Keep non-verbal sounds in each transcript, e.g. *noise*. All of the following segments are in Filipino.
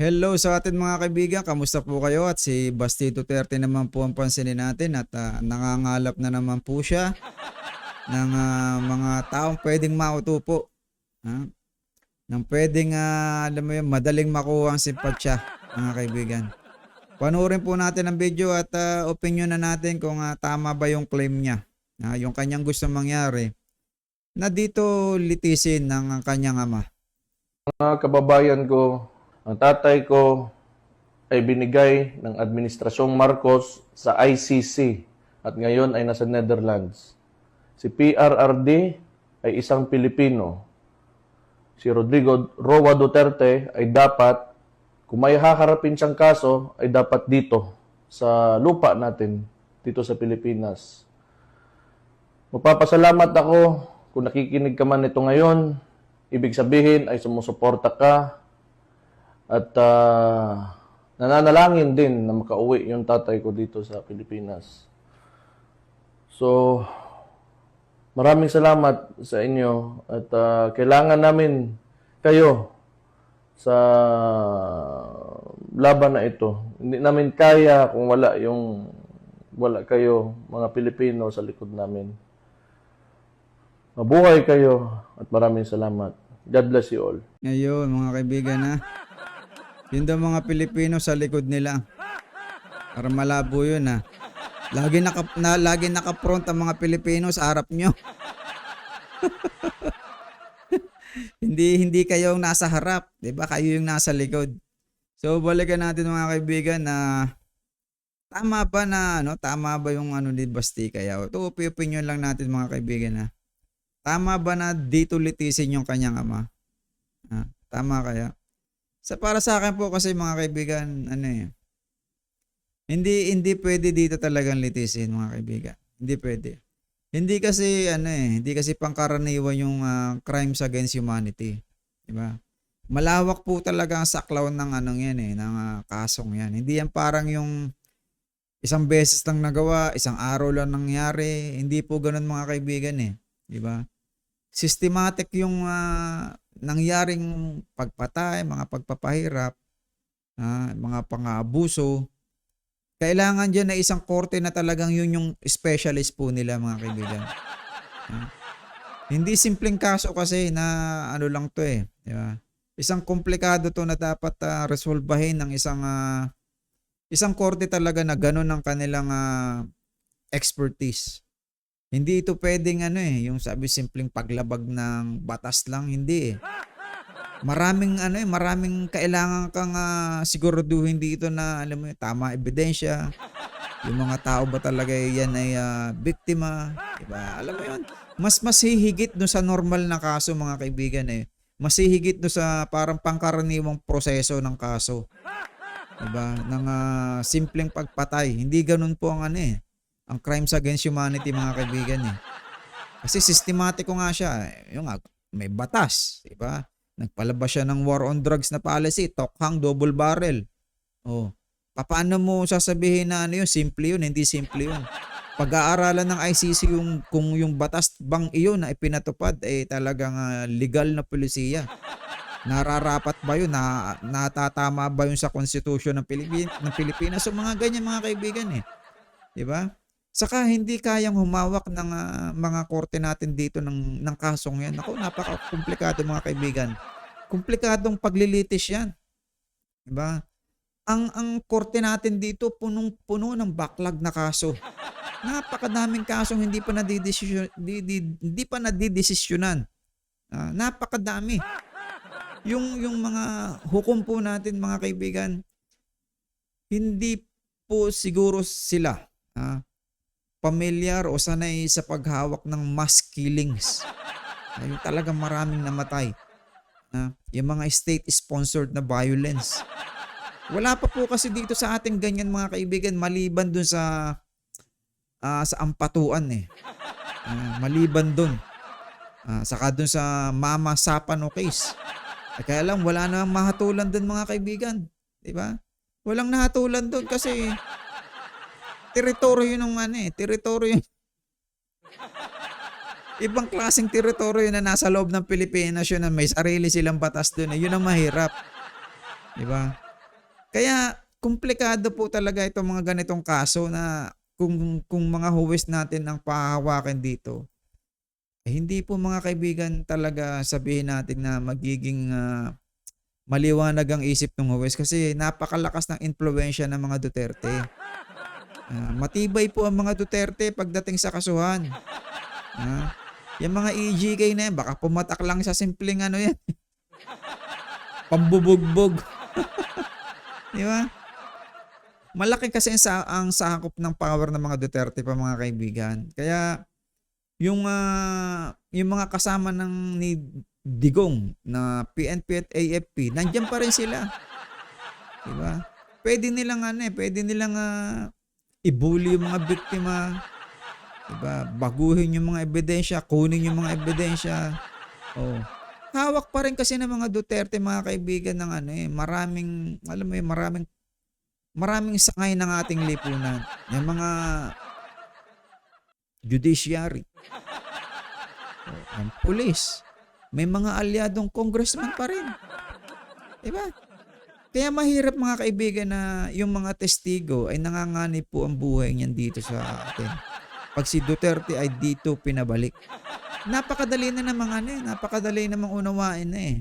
Hello sa atin mga kaibigan, kamusta po kayo? At si Basti Duterte naman po ang pansinin natin at ah, nangangalap na naman po siya ng ah, mga taong pwedeng mauto po. Ha? Nang pwedeng, ah, alam mo yun, madaling makuha ang simpatsya mga kaibigan. Panoorin po natin ang video at ah, opinion na natin kung ah, tama ba yung claim niya. Ah, yung kanyang gusto mangyari na dito litisin ng kanyang ama. Mga kababayan ko, ang tatay ko ay binigay ng Administrasyong Marcos sa ICC at ngayon ay nasa Netherlands. Si PRRD ay isang Pilipino. Si Rodrigo Roa Duterte ay dapat, kung may haharapin siyang kaso, ay dapat dito, sa lupa natin, dito sa Pilipinas. Magpapasalamat ako kung nakikinig ka man ito ngayon. Ibig sabihin ay sumusuporta ka at ah, nananalangin din na makauwi yung tatay ko dito sa Pilipinas. So, maraming salamat sa inyo at ah, kailangan namin kayo sa laban na ito. Hindi namin kaya kung wala yung wala kayo mga Pilipino sa likod namin. Mabuhay kayo at maraming salamat. God bless you all. Ngayon, mga kaibigan ha. Yun daw mga Pilipino sa likod nila. Para malabo yun ha. Lagi naka, na, lagi naka-front ang mga Pilipino sa harap nyo. *laughs* hindi hindi kayo yung nasa harap, 'di ba? Kayo yung nasa likod. So balikan natin mga kaibigan na tama ba na ano, tama ba yung ano ni Basti kaya? Ito opinion lang natin mga kaibigan na. Tama ba na dito litisin yung kanyang ama? Ah, tama kaya? Sa para sa akin po kasi mga kaibigan, ano eh. Hindi hindi pwede dito talagang litisin mga kaibigan. Hindi pwede. Hindi kasi ano eh, hindi kasi pangkaraniwan yung ah, crimes against humanity, 'di ba? Malawak po talaga ang saklaw ng anong 'yan eh, ng ah, kasong 'yan. Hindi yan parang yung isang beses lang nagawa, isang araw lang nangyari. Hindi po ganoon mga kaibigan eh, 'di ba? Systematic yung ah, nangyaring pagpatay, mga pagpapahirap, ah, mga pang-aabuso. Kailangan dyan na isang korte na talagang yun yung specialist po nila mga kaibigan. Ah. Hindi simpleng kaso kasi na ano lang to eh. Di ba? Isang komplikado to na dapat ah, resolbahin ng isang ah, isang korte talaga na gano'n ang kanilang ah, expertise. Hindi ito pwedeng ano eh, yung sabi simpleng paglabag ng batas lang, hindi eh. Maraming ano eh, maraming kailangan kang ah, siguraduhin dito na alam mo yun, tama ebidensya. Yung mga tao ba talaga yan ay ah, biktima, 'di ba? Alam mo 'yun. Mas mas hihigit do sa normal na kaso mga kaibigan eh. Mas hihigit do sa parang pangkaraniwang proseso ng kaso. 'Di ba? Ng ah, simpleng pagpatay. Hindi ganoon po ang ano eh. Ang crimes against humanity mga kaibigan eh. Kasi sistematiko nga siya. eh. Yung nga, may batas, 'di ba? Nagpalabas siya ng war on drugs na policy, tokhang double barrel. Oh. Paano mo sasabihin na ano yun? Simple yun, hindi simple yun. Pag-aaralan ng ICC yung kung yung batas bang iyon na ipinatupad eh talagang ah, legal na polisiya. Nararapat ba yun? Na, natatama ba yun sa konstitusyon ng, Pilipin, ng Pilipinas? So mga ganyan mga kaibigan eh. 'Di ba? Saka hindi kayang humawak ng ah, mga korte natin dito ng, ng kasong yan. Ako, napaka-komplikado mga kaibigan. Komplikadong paglilitis yan. Diba? Ang, ang korte natin dito punong-puno ng backlog na kaso. Napakadaming kasong hindi pa nadidesisyon, di, di, hindi pa nadidesisyonan. Ah, napakadami. Yung, yung mga hukom po natin mga kaibigan, hindi po siguro sila ah, pamilyar o sanay sa paghawak ng mass killings. Yung talagang maraming namatay. Ah, yung mga state-sponsored na violence. Wala pa po kasi dito sa ating ganyan mga kaibigan maliban dun sa ah, sa ampatuan eh. Ah, maliban dun. Ah, saka dun sa Mama Sapano case. Eh, kaya lang wala na mahatulan dun mga kaibigan. 'Di ba? Walang nahatulan dun kasi teritoryo ng ano eh, teritoryo Ibang klaseng teritoryo na nasa loob ng Pilipinas yun na may sarili silang batas doon. Eh. Yun ang mahirap. Di ba? Kaya komplikado po talaga itong mga ganitong kaso na kung kung mga huwes natin ang pahahawakan dito. Eh, hindi po mga kaibigan talaga sabihin natin na magiging ah, maliwanag ang isip ng huwes kasi napakalakas ng impluwensya ng mga Duterte. Ah, matibay po ang mga Duterte pagdating sa kasuhan. Ah, yung mga EJK na yan, baka pumatak lang sa simpleng ano yan. *laughs* Pambubugbog. *laughs* Di ba? Malaki kasi sa, ang sakop ng power ng mga Duterte pa mga kaibigan. Kaya yung ah, yung mga kasama ng ni Digong na PNP at AFP, nandiyan pa rin sila. 'Di ba? Pwede nilang ano eh, pwede nilang ah, i-bully yung mga biktima. 'Di ba? Baguhin yung mga ebidensya, kunin yung mga ebidensya. Oh. Hawak pa rin kasi ng mga Duterte mga kaibigan ng ano eh, maraming alam mo yun, maraming maraming sangay ng ating lipunan. Yung mga judiciary. Oh, ang pulis. May mga alyadong congressman pa rin. Diba? Kaya mahirap mga kaibigan na yung mga testigo ay nanganganib po ang buhay niyan dito sa atin. Pag si Duterte ay dito pinabalik. Napakadali na namang ano eh. Napakadali namang unawain na eh.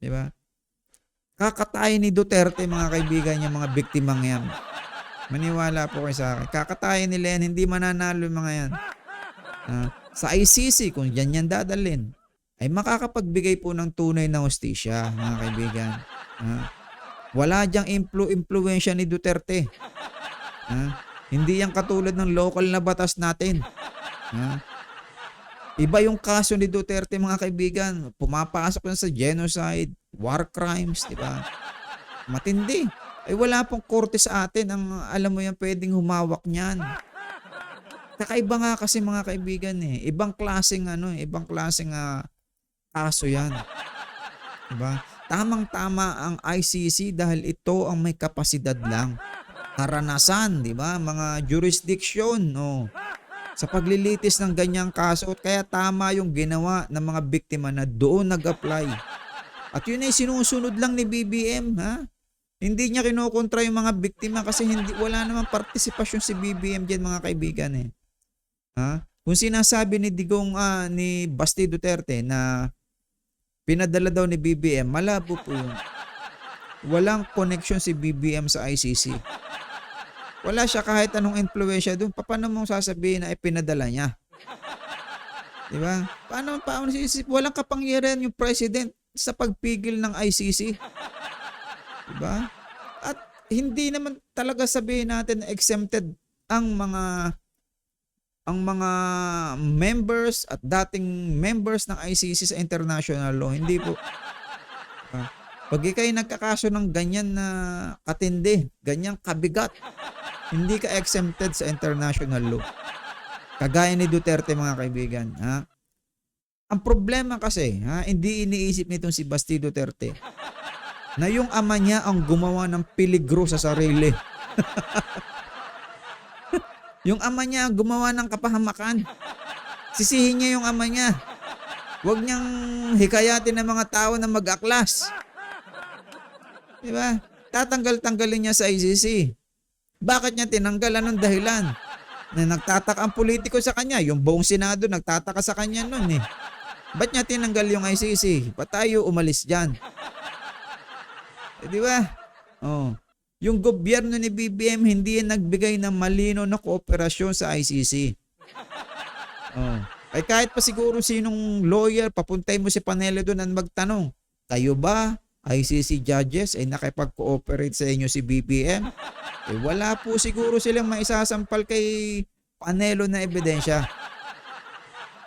Di ba? Kakatayin ni Duterte mga kaibigan yung mga biktimang yan. Maniwala po kayo sa akin. Kakatayin nila yan. Hindi mananalo mga yan. Ah, sa ICC, kung yan yan dadalhin, ay makakapagbigay po ng tunay na hostisya, mga kaibigan. Ah, wala diyang implu impluensya ni Duterte. Ah, hindi yan katulad ng local na batas natin. Ah, iba yung kaso ni Duterte, mga kaibigan. Pumapasok na sa genocide, war crimes, di ba? Matindi. Ay wala pong korte sa atin ang alam mo yan pwedeng humawak niyan. Kakaiba nga kasi mga kaibigan eh. Ibang klaseng ano, eh, ibang klaseng ah, kaso 'yan. 'Di ba? Tamang-tama ang ICC dahil ito ang may kapasidad lang. Karanasan, 'di ba? Mga jurisdiction, oh. Sa paglilitis ng ganyang kaso, kaya tama yung ginawa ng mga biktima na doon nag-apply. At yun ay sinusunod lang ni BBM, ha? Hindi niya kinukontra yung mga biktima kasi hindi wala namang partisipasyon si BBM diyan mga kaibigan eh. Ha? Kung sinasabi ni Digong ah, ni Basti Duterte na pinadala daw ni BBM, malabo po yun. Walang connection si BBM sa ICC. Wala siya kahit anong influensya doon. Pa- Paano mo sasabihin na ipinadala niya? Di ba? Paano, paano? Walang kapangyarihan yung president sa pagpigil ng ICC. Di ba? At hindi naman talaga sabihin natin na exempted ang mga ang mga members at dating members ng ICC sa international law. Hindi po. Ah, pag ikay nagkakaso ng ganyan na katindi, ganyang kabigat, hindi ka exempted sa international law. Kagaya ni Duterte mga kaibigan. Ha? Ang problema kasi, ha, hindi iniisip nitong si Basti Duterte na yung ama niya ang gumawa ng peligro sa sarili. *laughs* yung ama niya gumawa ng kapahamakan. Sisihin niya yung ama niya. Huwag niyang hikayatin ng mga tao na mag-aklas. Di ba? Tatanggal-tanggalin niya sa ICC. Bakit niya tinanggal? Anong dahilan? Na nagtataka ang politiko sa kanya. Yung buong Senado nagtataka sa kanya nun eh. Ba't niya tinanggal yung ICC? Ba't tayo umalis dyan? Eh, di ba? Oh. Yung gobyerno ni BBM hindi nagbigay ng malino na kooperasyon sa ICC. Oh. Ay kahit pa siguro sinong lawyer, papuntay mo si Panelo doon at magtanong, kayo ba, ICC judges, ay nakipag-cooperate sa inyo si BBM? Eh wala po siguro silang maisasampal kay Panelo na ebidensya.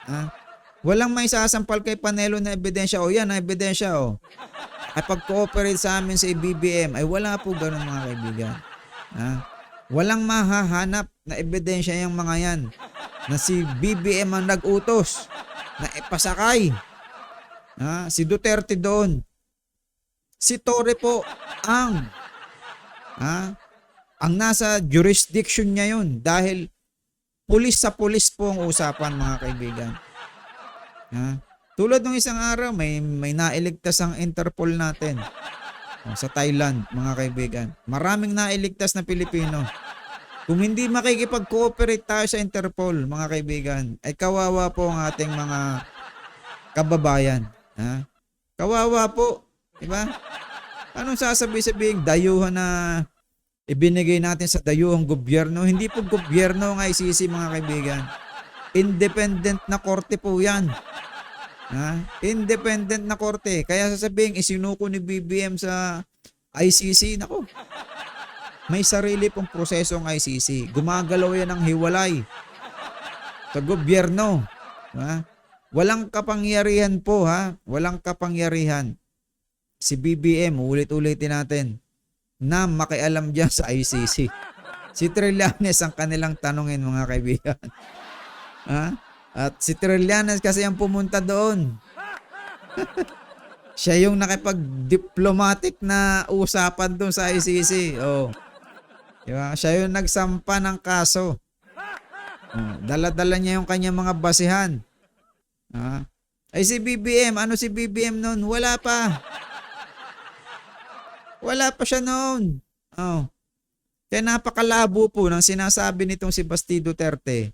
Ah, walang maisasampal kay Panelo na ebidensya. O yan, ang ebidensya o. Ay pag-cooperate sa amin sa BBM, ay wala po ganun mga kaibigan. Ha? Walang mahahanap na ebidensya yung mga yan na si BBM ang nag-utos na ipasakay. Ha? Si Duterte doon. Si Torre po ang ha? ang nasa jurisdiction niya yun dahil pulis sa pulis po ang usapan mga kaibigan. Ha? Tulad ng isang araw, may, may nailigtas ang Interpol natin. Oh, sa Thailand, mga kaibigan. Maraming nailigtas na Pilipino. Kung hindi makikipag-cooperate tayo sa Interpol, mga kaibigan, ay kawawa po ang ating mga kababayan. Ha? Kawawa po. Diba? Anong sasabi-sabing dayuhan na ibinigay natin sa dayuhang gobyerno? Hindi po gobyerno ang ICC, mga kaibigan. Independent na korte po yan. Ha? Independent na korte. Kaya sasabihin, isinuko ni BBM sa ICC. Nako, may sarili pong proseso ang ICC. Gumagalaw yan ng hiwalay sa gobyerno. Ha? Walang kapangyarihan po ha. Walang kapangyarihan. Si BBM, ulit-ulitin natin, na makialam dyan sa ICC. Si Trillanes ang kanilang tanongin mga kaibigan. ha? At si Trillanes kasi ang pumunta doon. *laughs* Siya yung nakipag-diplomatic na usapan doon sa ICC. Oh. Diba? Siya yung nagsampa ng kaso. Oh, dala-dala niya yung kanyang mga basihan. Ah. Ay si BBM, ano si BBM noon? Wala pa. Wala pa siya noon. Oh. Kaya napakalabo po ng sinasabi nitong si Basti Duterte.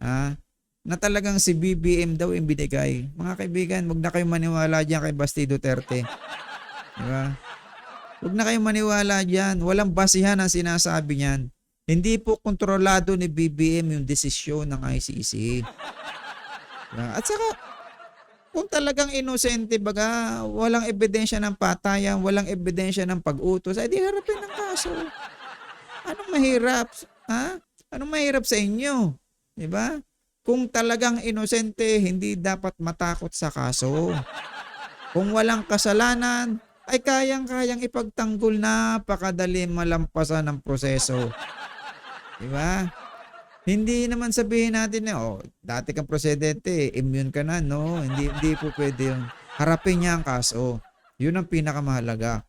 Ah, na talagang si BBM daw yung binigay. Mga kaibigan, wag na kayong maniwala diyan kay Basti Duterte. Di ba? Huwag na kayong maniwala diyan. Walang basihan ang sinasabi niyan. Hindi po kontrolado ni BBM yung desisyon ng ICC. Diba? At saka, kung talagang inosente baga, walang ebidensya ng patayan, walang ebidensya ng pag-utos, ay di harapin ng kaso. Anong mahirap? Ha? Anong mahirap sa inyo? Di ba? Kung talagang inosente, hindi dapat matakot sa kaso. Kung walang kasalanan, ay kayang-kayang ipagtanggol na pakadali malampasan ng proseso. Di ba? Hindi naman sabihin natin na, oh, dati kang presidente, immune ka na. No, hindi, hindi po pwede yun. Harapin niya ang kaso. Yun ang pinakamahalaga.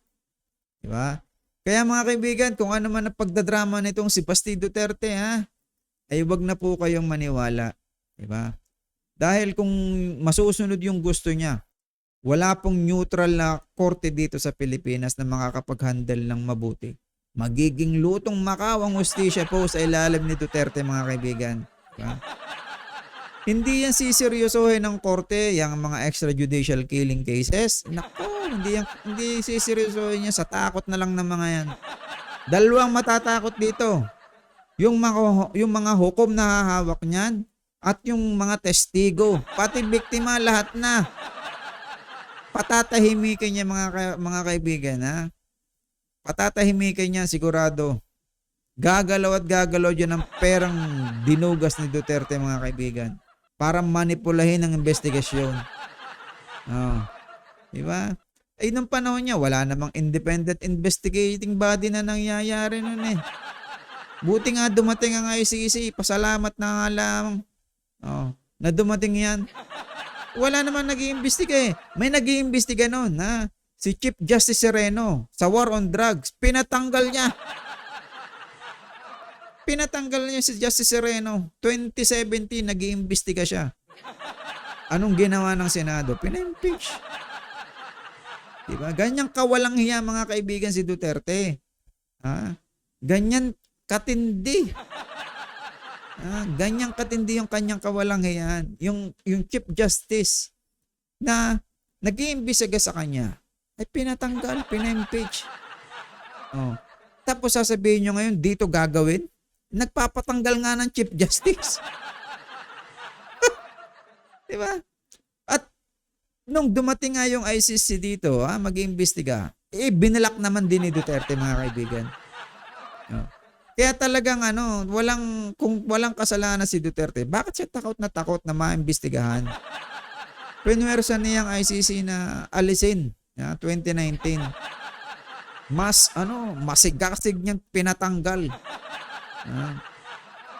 Di ba? Kaya mga kaibigan, kung ano man ang pagdadrama nitong si Basti Duterte, ha, ay wag na po kayong maniwala. Di? Dahil kung masusunod yung gusto niya, wala pong neutral na korte dito sa Pilipinas na makakapag-handle ng mabuti. Magiging lutong Macau ang hustisya po sa ilalim ni Duterte mga kaibigan. Diba? Hindi yan siseryosohin ng korte, yung mga extrajudicial killing cases. Nako, hindi, yan, hindi siseryosohin niya sa takot na lang ng mga yan. Dalawang matatakot dito. Yung mga, yung mga hukom na hahawak niyan at yung mga testigo, pati biktima lahat na. Patatahimikin niya mga, ka- mga kaibigan ha. Patatahimikin niya sigurado. Gagalaw at gagalaw dyan ng perang dinugas ni Duterte mga kaibigan para manipulahin ang investigasyon. Oh. Di ba? Ay, nung panahon niya, wala namang independent investigating body na nangyayari nun eh. Buti nga dumating ang ICC, pasalamat na nga lang. Oh, na dumating yan. Wala naman nag-iimbestiga eh. May nag-iimbestiga noon ha. Si Chief Justice Sereno sa war on drugs, pinatanggal niya. Pinatanggal niya si Justice Sereno. 2017, nag-iimbestiga siya. Anong ginawa ng Senado? Pina-impeach. Diba? Ganyang kawalang hiya mga kaibigan si Duterte. Ha? Ganyan katindi. Ah, ganyang katindi yung kanyang kawalang hiyan. Yung, yung Chief Justice na nag-iimbestiga sa kanya ay pinatanggal, pina-impeach. Oh. Tapos sasabihin nyo ngayon, dito gagawin? Nagpapatanggal nga ng Chief Justice. *laughs* Di ba? At nung dumating nga yung ICC dito, ha, mag-iimbestiga, eh, binalak naman din ni Duterte, mga kaibigan. Oh. Kaya talagang ano, walang kung walang kasalanan si Duterte, bakit siya takot na takot na maimbestigahan? Pinwersa niyang ICC na alisin ya, 2019. Mas ano, masigasig niyang pinatanggal. Ah.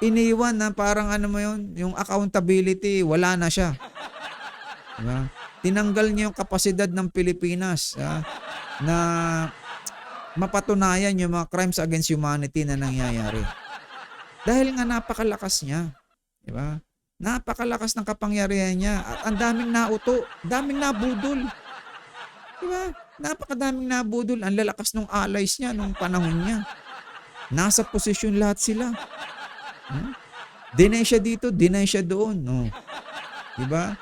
iniwan na parang ano mo yun, yung accountability, wala na siya. Diba? Tinanggal niya yung kapasidad ng Pilipinas ah, na mapatunayan yung mga crimes against humanity na nangyayari. Dahil nga napakalakas niya. Di ba? Napakalakas ng kapangyarihan niya at ang daming nauto, daming nabudol. Di ba? Napakadaming nabudol. Ang lalakas ng allies niya nung panahon niya. Nasa posisyon lahat sila. Hmm? Deny siya dito, deny siya doon. No. Diba?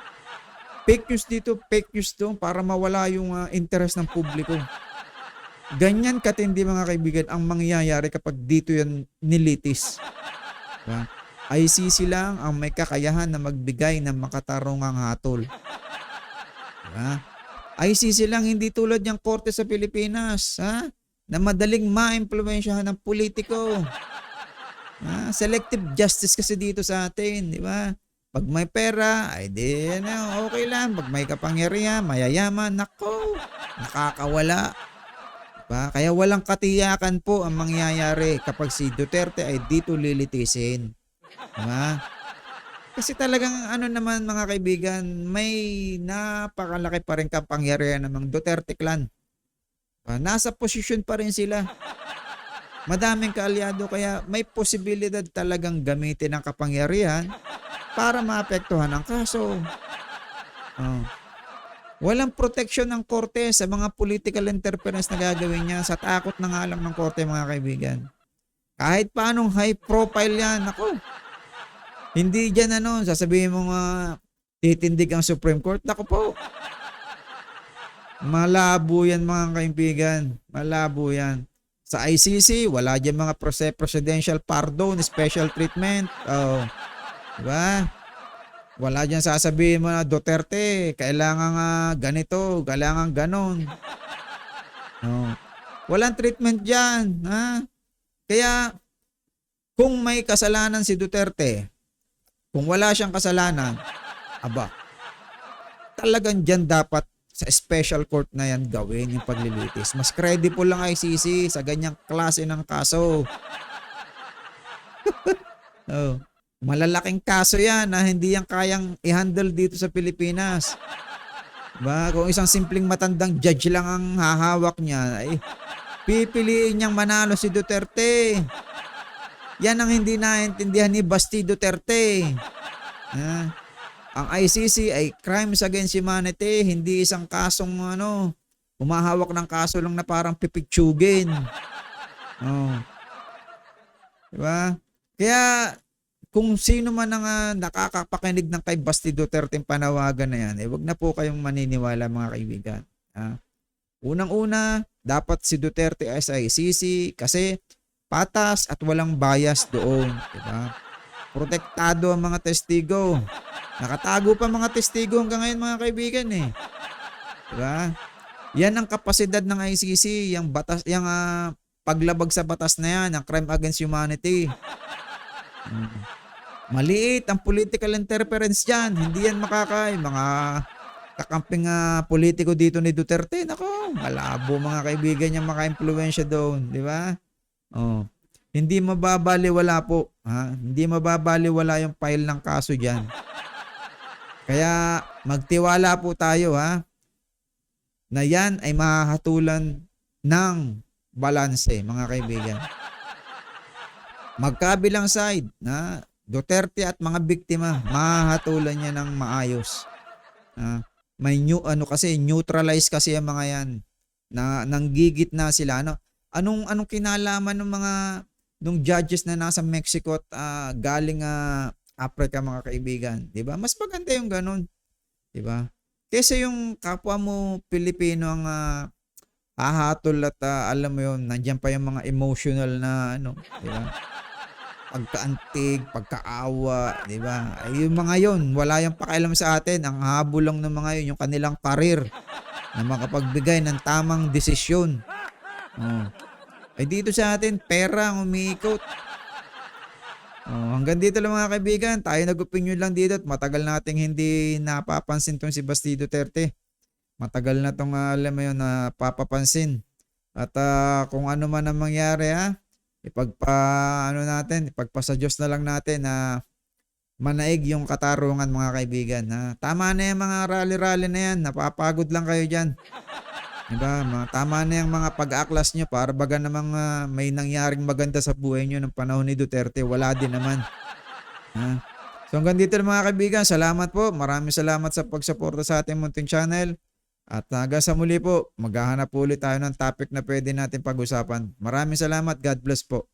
Fake news dito, fake news doon para mawala yung ah, interest ng publiko. Ganyan katindi mga kaibigan ang mangyayari kapag dito yan nilitis. Diba? ICC lang ang may kakayahan na magbigay ng makatarungang hatol. Diba? ICC lang hindi tulad ng korte sa Pilipinas, ha? Na madaling ma-impluwensyahan ng politiko. Ha? Selective justice kasi dito sa atin, di ba? Pag may pera, ay di, ano, okay lang. Pag may kapangyarihan, mayayaman, nako, nakakawala. Diba? Kaya walang katiyakan po ang mangyayari kapag si Duterte ay dito lilitisin. Diba? Kasi talagang ano naman mga kaibigan, may napakalaki pa rin kapangyarihan ng Duterte clan. Ah, nasa posisyon pa rin sila. Madaming kaalyado kaya may posibilidad talagang gamitin ang kapangyarihan para maapektuhan ang kaso. Oh. Walang protection ng korte sa mga political interference na gagawin niya sa takot na nga lang ng korte mga kaibigan. Kahit paanong high profile yan, ako. Hindi dyan ano, sasabihin mo nga titindig ang Supreme Court. Nako po. Malabo yan mga kaibigan. Malabo yan. Sa ICC, wala dyan mga presidential pardon, special treatment. Oh. Diba? Wala dyan sasabihin mo na Duterte, kailangan nga ganito, kailangan ganon. Oh. Walang treatment dyan. Ha? Kaya, kung may kasalanan si Duterte, kung wala siyang kasalanan, aba, talagang dyan dapat sa special court na yan gawin yung paglilitis. Mas credible lang ICC sa ganyang klase ng kaso. *laughs* oh. Malalaking kaso yan na hindi yan kayang i-handle dito sa Pilipinas. Ba, kung isang simpleng matandang judge lang ang hahawak niya, ay pipiliin niyang manalo si Duterte. Yan ang hindi naintindihan ni Basti Duterte. Ah, ang ICC ay crimes against humanity, hindi isang kasong ano, humahawak ng kaso lang na parang pipitsugin. Oh. Diba? Kaya kung sino man ang ah, nakakapakinig ng kay Basti Duterte panawagan na yan, eh wag na po kayong maniniwala mga kaibigan. Ah. Unang-una, dapat si Duterte ay sa ICC kasi patas at walang bias doon, di ba? Protektado ang mga testigo. Nakatago pa mga testigo hanggang ngayon mga kaibigan eh. Di ba? Yan ang kapasidad ng ICC, yung batas, yung ah, paglabag sa batas na yan, ang crime against humanity. Mm. Maliit ang political interference dyan. Hindi yan makakay. Mga kakamping ah, politiko dito ni Duterte. Nako, malabo mga kaibigan niya maka-impluensya doon. Di ba? Oh. Hindi mababaliwala po. Ha? Hindi mababaliwala yung file ng kaso dyan. Kaya magtiwala po tayo ha na yan ay mahahatulan ng balanse mga kaibigan. Magkabilang side na Duterte at mga biktima mahahatulan niya ng maayos. Ah, may new ano kasi neutralize kasi ang mga yan na nanggigit na sila ano anong anong kinalaman ng mga nung judges na nasa Mexico at ah, galing ah, Africa mga kaibigan, 'di ba? Mas maganda yung ganun, 'di ba? Kesa yung kapwa mo Pilipino ang ah, hahatol at ah, alam mo yun, nandiyan pa yung mga emotional na ano, 'di ba? Pagkaantig, pagkaawa, 'di ba? Ay yung mga yon, wala yung pakialam sa atin. Ang habol lang ng mga yun, yung kanilang karir na makapagbigay ng tamang desisyon. Oh. Ay dito sa atin, pera ang umiikot. Oh, hanggang dito lang mga kaibigan, tayo nag-opinion lang dito at matagal nating hindi napapansin tong si Basti Duterte. Matagal na tong ah, alam mo yun, na papapansin. At ah, kung ano man ang mangyari ha, ipagpa ano natin, ipagpasa Diyos na lang natin na manaig yung katarungan mga kaibigan. Ha? Tama na yung mga rally-rally na yan, napapagod lang kayo dyan. Diba? Ma- Tama na yung mga pag-aaklas nyo para baga namang ah, may nangyaring maganda sa buhay nyo ng panahon ni Duterte. Wala din naman. Ha? So hanggang dito mga kaibigan. Salamat po. Maraming salamat sa pagsuporta sa ating munting channel. At hanggang sa muli po, maghahanap ulit tayo ng topic na pwede natin pag-usapan. Maraming salamat. God bless po.